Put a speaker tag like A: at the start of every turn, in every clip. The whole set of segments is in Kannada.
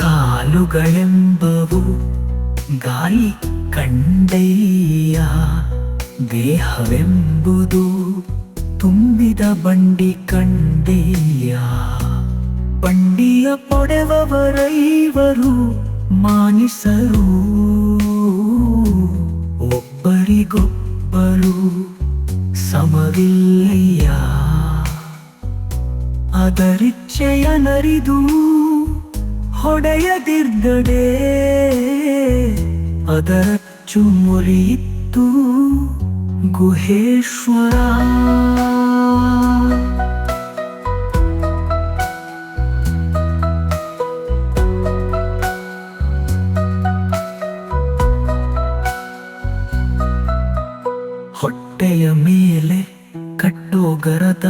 A: ಕಾಲುಗಳೆಂಬವು ಗಾಳಿ ಕಂಡಯ್ಯ ದೇಹವೆಂಬುದು ತುಂಬಿದ ಬಂಡಿ ಕಂಡಯ್ಯ ಬಂಡಿಯ ಪೊಡೆವರೈವರು ಮಾನಿಸರು. ಒಬ್ಬರಿಗೊಬ್ಬರು ಸಮವಿಲ್ಲಯ್ಯ. ಅದರಿಚ್ಛೆಯ ನರಿದು ಹೊಡೆಯದಿರ್ಗಡೆ ಅದರ ಚುಮುರಿಯಿತ್ತು ಗುಹೇಶ್ವರ. ಹೊಟ್ಟೆಯ ಮೇಲೆ ಕಟ್ಟೋಗರದ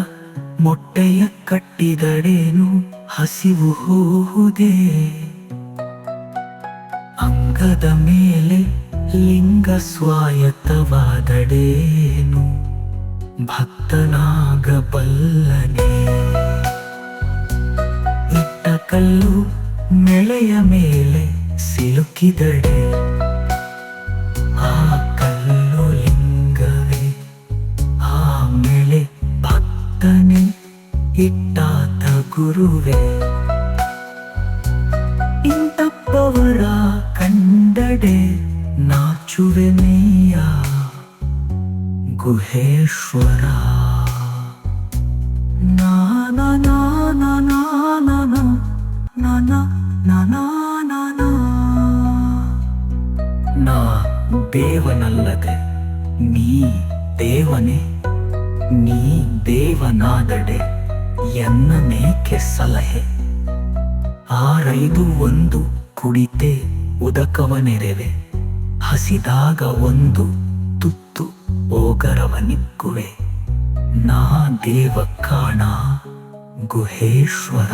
A: ಮೊಟ್ಟೆಯ ಕಟ್ಟಿದಡೇನು ಹಸಿವು ಹೋಹುದೇ ಅಂಗದ ಮೇಲೆ ಲಿಂಗ ಸ್ವಾಯತ್ತವಾದಡೇನು ಭಕ್ತನಾಗಬಲ್ಲನೆ. ಇಟ್ಟ ಕಲ್ಲು ಮೆಳೆಯ ಮೇಲೆ ಸಿಲುಕಿದಡೆ ಆ ಕಲ್ಲು ಲಿಂಗವೇ ಆಮೇಲೆ ಭಕ್ತನೇ ಇಟ್ಟಾತ ಗುರುವೇ ಇಂತಪ್ಪವರ ಕಂಡಡೆ ನಾಚುವೆ ನೀಯ ಗುಹೇಶ್ವರ ನಾನ ನಾನ ನಾನ ನಾನ ನಾನ ನಾನ ನಾ ದೇವನಲ್ಲದೆ ನೀ ದೇವನೇ ನೀ ದೇವನಾದಡೆ ಎನ್ನನೇಕೆ ಸಲಹೆ? ಆರೈದು ಒಂದು ಕುಡಿತೆ ಉದಕವನೆರೆವೆ. ಹಸಿದಾಗ ಒಂದು ತುತ್ತು ಓಗರವನಿಕ್ಕುವೆ. ನಾ ದೇವ ಕಾಣ ಗುಹೇಶ್ವರ.